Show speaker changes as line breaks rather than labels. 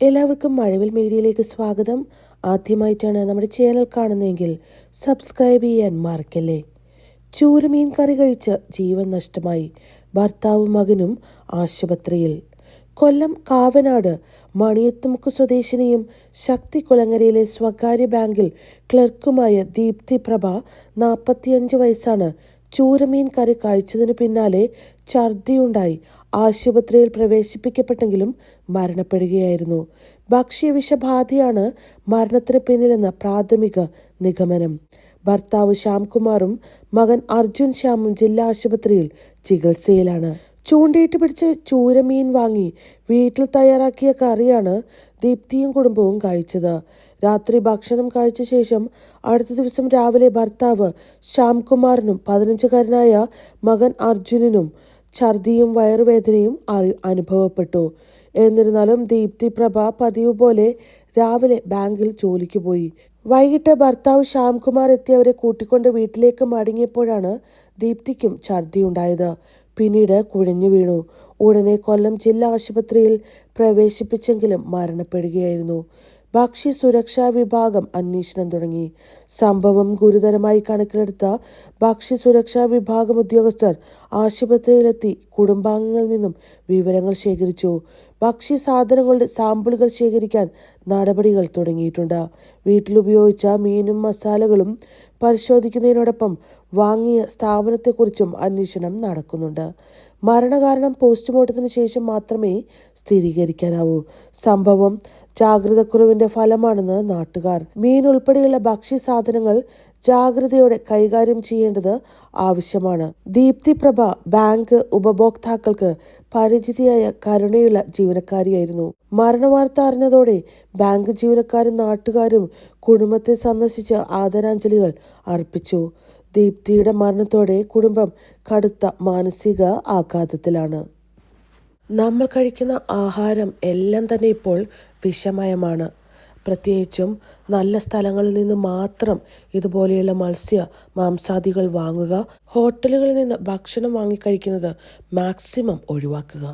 എല്ലാവർക്കും മഴവിൽ മീഡിയയിലേക്ക് സ്വാഗതം. ആദ്യമായിട്ടാണ് നമ്മുടെ ചാനൽ കാണുന്നതെങ്കിൽ സബ്സ്ക്രൈബ് ചെയ്യാൻ മറക്കല്ലേ. ചൂരമീൻ കറി കഴിച്ച ജീവൻ നഷ്ടമായി. ഭർത്താവും മകനും ആശുപത്രിയിൽ. കൊല്ലം കാവനാട് മണിയത്തുമുക്ക് സ്വദേശിനിയും ശക്തി കുളങ്ങരയിലെ സ്വകാര്യ ബാങ്കിൽ ക്ലർക്കുമായ ദീപ്തി പ്രഭ നാൽപ്പത്തിയഞ്ച് വയസ്സാണ് ചൂരമീൻ കറി കഴിച്ചതിന് പിന്നാലെ ഛർദിയുണ്ടായി. ആശുപത്രിയിൽ പ്രവേശിപ്പിക്കപ്പെട്ടെങ്കിലും മരണപ്പെടുകയായിരുന്നു. ഭക്ഷ്യവിഷബാധയാണ് മരണത്തിന് പിന്നിലെന്ന പ്രാഥമിക നിഗമനം. ഭർത്താവ് ശ്യാംകുമാറും മകൻ അർജുൻ ശ്യാമും ജില്ലാ ആശുപത്രിയിൽ ചികിത്സയിലാണ്. ചൂണ്ടയിട്ട് പിടിച്ച് ചൂരമീൻ വാങ്ങി വീട്ടിൽ തയ്യാറാക്കിയ കറിയാണ് ദീപ്തിയും കുടുംബവും കഴിച്ചത്. രാത്രി ഭക്ഷണം കഴിച്ച ശേഷം അടുത്ത ദിവസം രാവിലെ ഭർത്താവ് ശ്യാംകുമാറിനും പതിനഞ്ചുകാരനായ മകൻ അർജുനനും ഛർദിയും വയറുവേദനയും അനുഭവപ്പെട്ടു. എന്നിരുന്നാലും ദീപ്തി പ്രഭ പതിവ് പോലെ രാവിലെ ബാങ്കിൽ ജോലിക്ക് പോയി. വൈകിട്ട് ഭർത്താവ് ശ്യാംകുമാർ എത്തിയവരെ കൂട്ടിക്കൊണ്ട് വീട്ടിലേക്ക് മടങ്ങിയപ്പോഴാണ് ദീപ്തിക്കും ഛർദിയുണ്ടായത്. പിന്നീട് കുഴഞ്ഞു വീണു. ഉടനെ കൊല്ലം ജില്ലാ ആശുപത്രിയിൽ പ്രവേശിപ്പിച്ചെങ്കിലും മരണപ്പെടുകയായിരുന്നു. ഭക്ഷ്യ സുരക്ഷാ വിഭാഗം അന്വേഷണം തുടങ്ങി. സംഭവം ഗുരുതരമായി കണക്കിലെടുത്ത ഭക്ഷ്യ സുരക്ഷാ വിഭാഗം ഉദ്യോഗസ്ഥർ ആശുപത്രിയിലെത്തി കുടുംബാംഗങ്ങളിൽ നിന്നും വിവരങ്ങൾ ശേഖരിച്ചു. ഭക്ഷ്യ സാധനങ്ങളുടെ സാമ്പിളുകൾ ശേഖരിക്കാൻ നടപടികൾ തുടങ്ങിയിട്ടുണ്ട്. വീട്ടിലുപയോഗിച്ച മീനും മസാലകളും പരിശോധിക്കുന്നതിനോടൊപ്പം വാങ്ങിയ സ്ഥാപനത്തെക്കുറിച്ചും അന്വേഷണം നടക്കുന്നുണ്ട്. മരണകാരണം പോസ്റ്റ്മോർട്ടത്തിന് ശേഷം മാത്രമേ സ്ഥിരീകരിക്കാനാവൂ. സംഭവം ജാഗ്രതക്കുറവിന്റെ ഫലമാണെന്ന് നാട്ടുകാർ. മീൻ ഉൾപ്പെടെയുള്ള ഭക്ഷ്യസാധനങ്ങൾ ജാഗ്രതയോടെ കൈകാര്യം ചെയ്യേണ്ടത് ആവശ്യമാണ്. ദീപ്തി പ്രഭ ബാങ്ക് ഉപഭോക്താക്കൾക്ക് പരിചിതിയായ കരുണയുള്ള ജീവനക്കാരിയായിരുന്നു. മരണവാർത്ത അറിഞ്ഞതോടെ ബാങ്ക് ജീവനക്കാരും നാട്ടുകാരും കുടുംബത്തെ സന്ദർശിച്ച് ആദരാഞ്ജലികൾ അർപ്പിച്ചു. ദീപ്തിയുടെ മരണത്തോടെ കുടുംബം കടുത്ത മാനസിക ആഘാതത്തിലാണ്. നമ്മൾ കഴിക്കുന്ന ആഹാരം എല്ലാം തന്നെ ഇപ്പോൾ വിഷമയമാണ്. പ്രത്യേകിച്ചും നല്ല സ്ഥലങ്ങളിൽ നിന്ന് മാത്രം ഇതുപോലെയുള്ള മത്സ്യ മാംസാദികൾ വാങ്ങുക ഹോട്ടലുകളിൽ നിന്ന് ഭക്ഷണം വാങ്ങിക്കഴിക്കുന്നത് മാക്സിമം ഒഴിവാക്കുക.